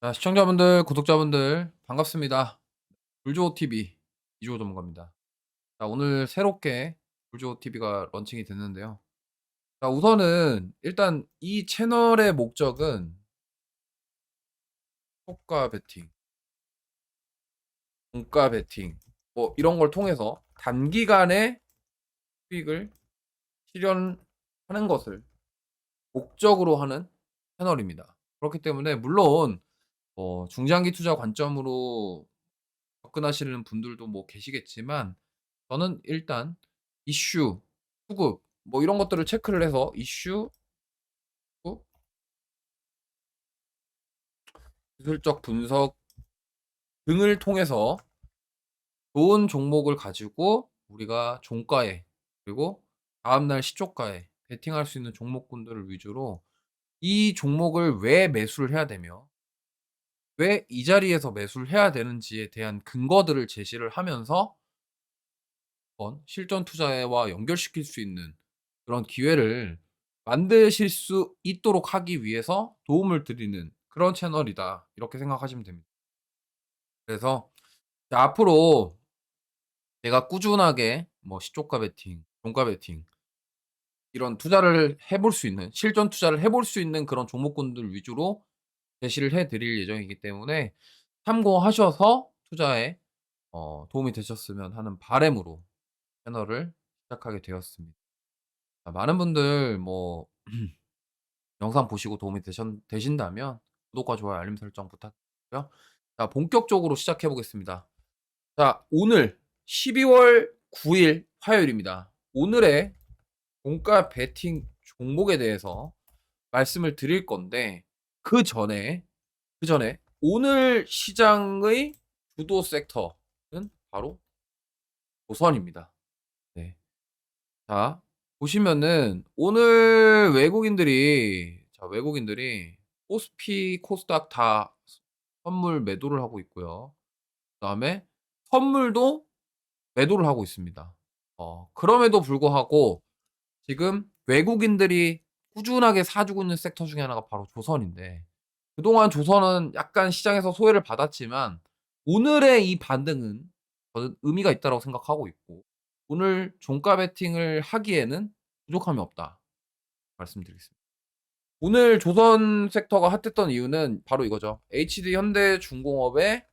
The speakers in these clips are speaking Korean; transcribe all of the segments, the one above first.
자, 시청자분들, 구독자분들 반갑습니다. 불조호 TV 이주호 전문가입니다. 자, 오늘 새롭게 불조호 TV가 런칭이 됐는데요. 자, 우선은 일단 이 채널의 목적은 호가 베팅, 종가 베팅 뭐 이런 걸 통해서 단기간에 수익을 실현하는 것을 목적으로 하는 채널입니다. 그렇기 때문에 물론 뭐 중장기 투자 관점으로 접근하시는 분들도 뭐 계시겠지만 저는 일단 이슈, 수급 뭐 이런 것들을 체크를 해서 이슈, 수급, 기술적 분석 등을 통해서 좋은 종목을 가지고 우리가 종가에 그리고 다음날 시초가에 베팅할 수 있는 종목군들을 위주로 이 종목을 왜 매수를 해야 되며 왜 이 자리에서 매수를 해야 되는지에 대한 근거들을 제시를 하면서 실전 투자와 연결시킬 수 있는 그런 기회를 만드실 수 있도록 하기 위해서 도움을 드리는 그런 채널이다. 이렇게 생각하시면 됩니다. 그래서 자, 앞으로 제가 꾸준하게 뭐 시초가 베팅, 종가 베팅 이런 투자를 해볼 수 있는 실전 투자를 해볼 수 있는 그런 종목군들 위주로 제시를 해 드릴 예정이기 때문에 참고하셔서 투자에 어 도움이 되셨으면 하는 바람으로 채널을 시작하게 되었습니다. 자 많은 분들 뭐 영상 보시고 도움이 되셨 되신다면 구독과 좋아요, 알림 설정 부탁드리고요. 자 본격적으로 시작해 보겠습니다. 자 오늘 12월 9일 화요일입니다. 오늘의 종가 베팅 종목에 대해서 말씀을 드릴 건데 그 전에 그 전에 오늘 시장의 주도 섹터는 바로 조선입니다. 네. 자, 보시면은 오늘 외국인들이 자, 외국인들이 코스피, 코스닥 다 선물 매도를 하고 있고요. 그다음에 선물도 매도를 하고 있습니다. 어, 그럼에도 불구하고 지금 외국인들이 꾸준하게 사주고 있는 섹터 중에 하나가 바로 조선인데 그동안 조선은 약간 시장에서 소외를 받았지만 오늘의 이 반등은 저는 의미가 있다고 생각하고 있고 오늘 종가 베팅을 하기에는 부족함이 없다 말씀드리겠습니다. 오늘 조선 섹터가 핫했던 이유는 바로 이거죠. HD 현대 중공업의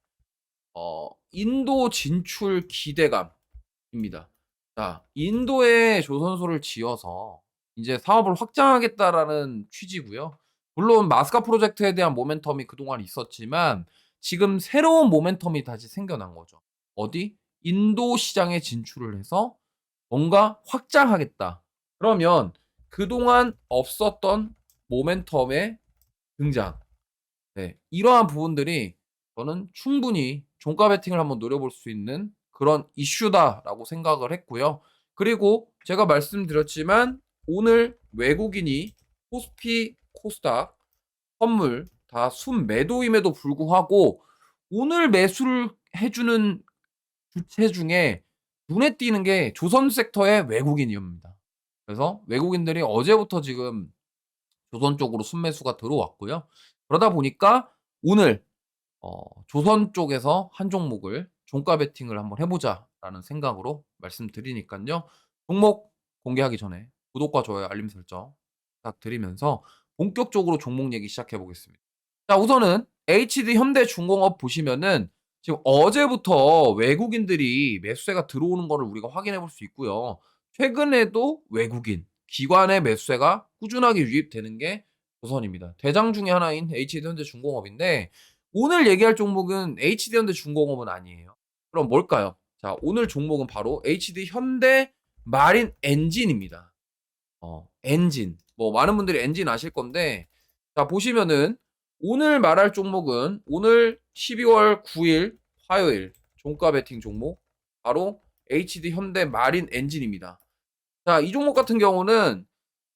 어, 인도 진출 기대감입니다. 자, 인도에 조선소를 지어서 이제 사업을 확장하겠다라는 취지고요. 물론 마스카 프로젝트에 대한 모멘텀이 그동안 있었지만 지금 새로운 모멘텀이 다시 생겨난 거죠. 어디? 인도 시장에 진출을 해서 뭔가 확장하겠다. 그러면 그동안 없었던 모멘텀의 등장. 네, 이러한 부분들이 저는 충분히 종가 베팅을 한번 노려볼 수 있는 그런 이슈다라고 생각을 했고요. 그리고 제가 말씀드렸지만 오늘 외국인이 코스피, 코스닥 선물 다 순매도임에도 불구하고 오늘 매수를 해주는 주체 중에 눈에 띄는 게 조선 섹터의 외국인이옵니다. 그래서 외국인들이 어제부터 지금 조선 쪽으로 순매수가 들어왔고요. 그러다 보니까 오늘 어, 조선 쪽에서 한 종목을 종가 베팅을 한번 해보자라는 생각으로 말씀드리니까요. 종목 공개하기 전에 구독과 좋아요, 알림 설정 부탁드리면서 본격적으로 종목 얘기 시작해 보겠습니다. 자, 우선은 HD 현대중공업 보시면은 지금 어제부터 외국인들이 매수세가 들어오는 거를 우리가 확인해 볼 수 있고요. 최근에도 외국인 기관의 매수세가 꾸준하게 유입되는 게 조선입니다. 대장 중에 하나인 HD 현대중공업인데 오늘 얘기할 종목은 HD 현대중공업은 아니에요. 그럼 뭘까요? 자, 오늘 종목은 바로 HD 현대 마린 엔진입니다. 어, 엔진. 뭐 많은 분들이 엔진 아실 건데 자, 보시면은 오늘 말할 종목은 오늘 12월 9일 화요일 종가 베팅 종목 바로 HD 현대 마린 엔진입니다. 자, 이 종목 같은 경우는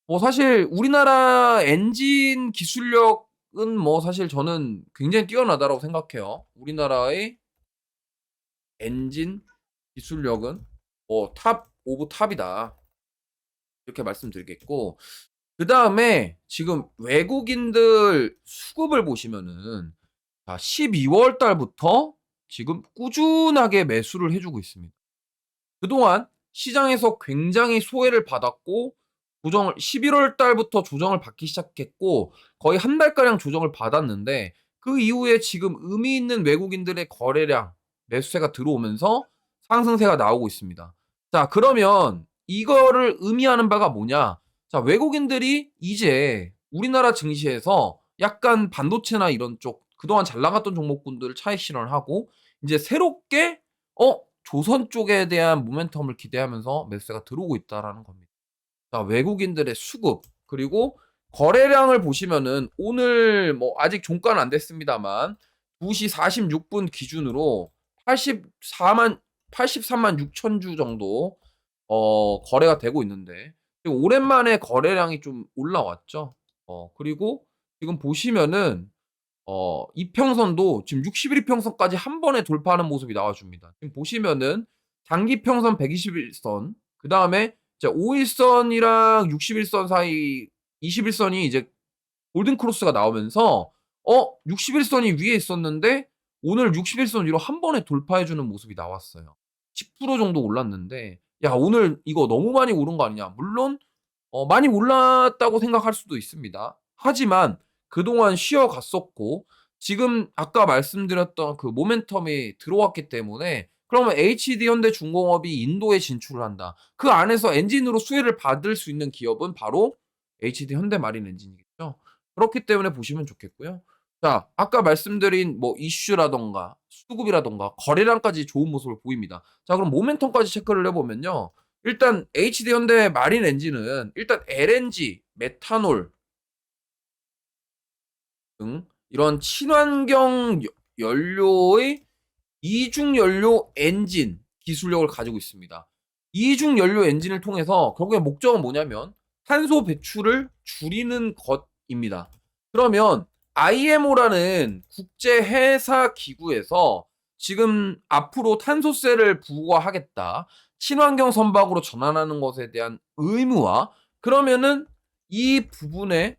뭐 사실 우리나라 엔진 기술력은 뭐 사실 저는 굉장히 뛰어나다라고 생각해요. 우리나라의 엔진 기술력은 뭐 탑 오브 탑이다. 이렇게 말씀드리겠고 그 다음에 지금 외국인들 수급을 보시면은 자, 12월 달부터 지금 꾸준하게 매수를 해주고 있습니다. 그동안 시장에서 굉장히 소외를 받았고 조정을 11월 달부터 조정을 받기 시작했고 거의 한 달가량 조정을 받았는데 그 이후에 지금 의미 있는 외국인들의 거래량 매수세가 들어오면서 상승세가 나오고 있습니다. 자, 그러면 이거를 의미하는 바가 뭐냐? 자, 외국인들이 이제 우리나라 증시에서 약간 반도체나 이런 쪽 그동안 잘 나갔던 종목군들을 차익 실현을 하고 이제 새롭게 어 조선 쪽에 대한 모멘텀을 기대하면서 매수세가 들어오고 있다라는 겁니다. 자, 외국인들의 수급 그리고 거래량을 보시면은 오늘 뭐 아직 종가는 안 됐습니다만 2시 46분 기준으로 84만 83만 6천 주 정도 어 거래가 되고 있는데 오랜만에 거래량이 좀 올라왔죠. 어 그리고 지금 보시면은 어 이평선도 지금 60일 이평선까지 한 번에 돌파하는 모습이 나와줍니다. 지금 보시면은 장기 평선 121선 그 다음에 이제 5일선이랑 60일선 사이 21선이 이제 골든 크로스가 나오면서 어 61선이 위에 있었는데 오늘 61선 위로 한 번에 돌파해주는 모습이 나왔어요. 10% 정도 올랐는데 야 오늘 이거 너무 많이 오른 거 아니냐? 물론 어, 많이 올랐다고 생각할 수도 있습니다. 하지만 그동안 쉬어갔었고 지금 아까 말씀드렸던 그 모멘텀이 들어왔기 때문에 그러면 HD 현대 중공업이 인도에 진출을 한다. 그 안에서 엔진으로 수혜를 받을 수 있는 기업은 바로 HD 현대 마린 엔진이겠죠. 그렇기 때문에 보시면 좋겠고요. 자, 아까 말씀드린 뭐 이슈라던가 수급이라던가 거래량까지 좋은 모습을 보입니다. 자, 그럼 모멘텀까지 체크를 해보면요. 일단 HD 현대 마린 엔진은 일단 LNG, 메탄올 등 이런 친환경 여- 연료의 이중 연료 엔진 기술력을 가지고 있습니다. 이중 연료 엔진을 통해서 결국에 목적은 뭐냐면 탄소 배출을 줄이는 것입니다. 그러면 IMO라는 국제 회사 기구에서 지금 앞으로 탄소세를 부과하겠다. 친환경 선박으로 전환하는 것에 대한 의무화. 그러면은 이 부분에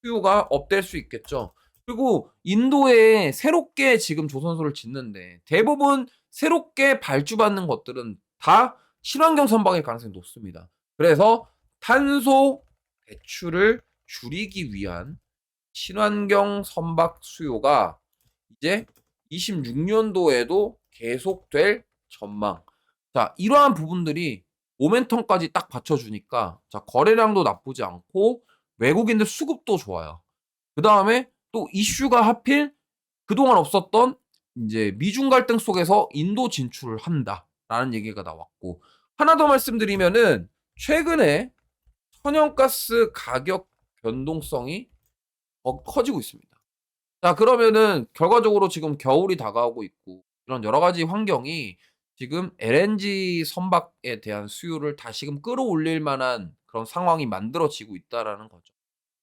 수요가 업될 수 있겠죠. 그리고 인도에 새롭게 지금 조선소를 짓는데 대부분 새롭게 발주받는 것들은 다 친환경 선박일 가능성이 높습니다. 그래서 탄소 배출을 줄이기 위한 친환경 선박 수요가 이제 26년도에도 계속될 전망. 자, 이러한 부분들이 모멘텀까지 딱 받쳐주니까 자, 거래량도 나쁘지 않고 외국인들 수급도 좋아요. 그 다음에 또 이슈가 하필 그동안 없었던 이제 미중 갈등 속에서 인도 진출을 한다라는 얘기가 나왔고 하나 더 말씀드리면은 최근에 천연가스 가격 변동성이 더 커지고 있습니다. 자, 그러면은 결과적으로 지금 겨울이 다가오고 있고 이런 여러 가지 환경이 지금 LNG 선박에 대한 수요를 다시금 끌어올릴 만한 그런 상황이 만들어지고 있다라는 거죠.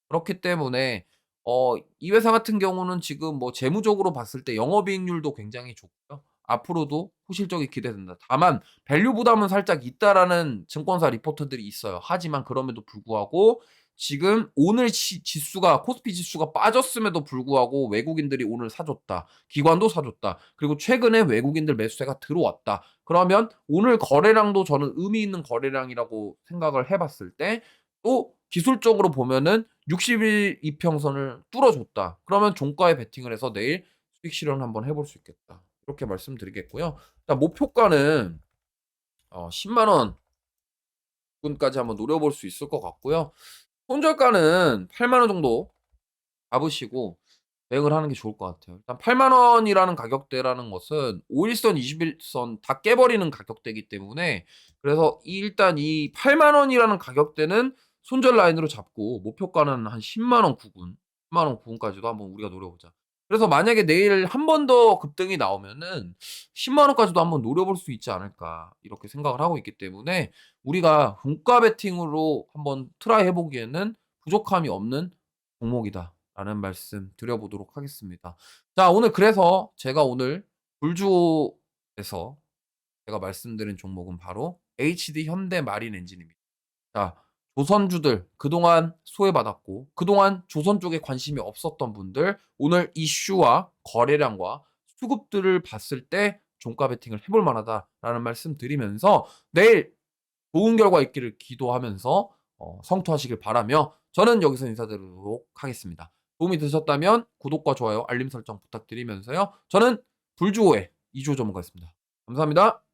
그렇기 때문에 어 이 회사 같은 경우는 지금 뭐 재무적으로 봤을 때 영업이익률도 굉장히 좋고요. 앞으로도 호실적이 기대된다. 다만 밸류 부담은 살짝 있다라는 증권사 리포트들이 있어요. 하지만 그럼에도 불구하고 지금 오늘 시, 지수가 코스피 지수가 빠졌음에도 불구하고 외국인들이 오늘 사줬다. 기관도 사줬다. 그리고 최근에 외국인들 매수세가 들어왔다. 그러면 오늘 거래량도 저는 의미 있는 거래량이라고 생각을 해봤을 때 또 기술적으로 보면은 60일 이평선을 뚫어줬다. 그러면 종가에 베팅을 해서 내일 수익 실현 한번 해볼 수 있겠다. 이렇게 말씀드리겠고요. 자, 목표가는 어, 10만 원 부분까지 한번 노려볼 수 있을 것 같고요. 손절가는 8만 원 정도 잡으시고 대응을 하는 게 좋을 것 같아요. 일단 8만 원이라는 가격대라는 것은 5일선, 21선 다 깨버리는 가격대이기 때문에 그래서 이- 일단 이 8만 원이라는 가격대는 손절 라인으로 잡고 목표가는 한 10만 원 구군, 10만 원 구군까지도 한번 우리가 노려보자. 그래서 만약에 내일 한 번 더 급등이 나오면은 10만 원까지도 한번 노려볼 수 있지 않을까 이렇게 생각을 하고 있기 때문에 우리가 종가 베팅으로 한번 트라이 해보기에는 부족함이 없는 종목이다라는 말씀 드려보도록 하겠습니다. 자 오늘 그래서 제가 오늘 불주에서 제가 말씀드린 종목은 바로 HD 현대 마린 엔진입니다. 자 조선주들 그동안 소외받았고 그동안 조선 쪽에 관심이 없었던 분들 오늘 이슈와 거래량과 수급들을 봤을 때 종가 베팅을 해볼 만하다라는 말씀 드리면서 내일 좋은 결과 있기를 기도하면서 어, 성투하시길 바라며 저는 여기서 인사드리도록 하겠습니다. 도움이 되셨다면 구독과 좋아요, 알림 설정 부탁드리면서요. 저는 불주호의 이주호 전문가였습니다. 감사합니다.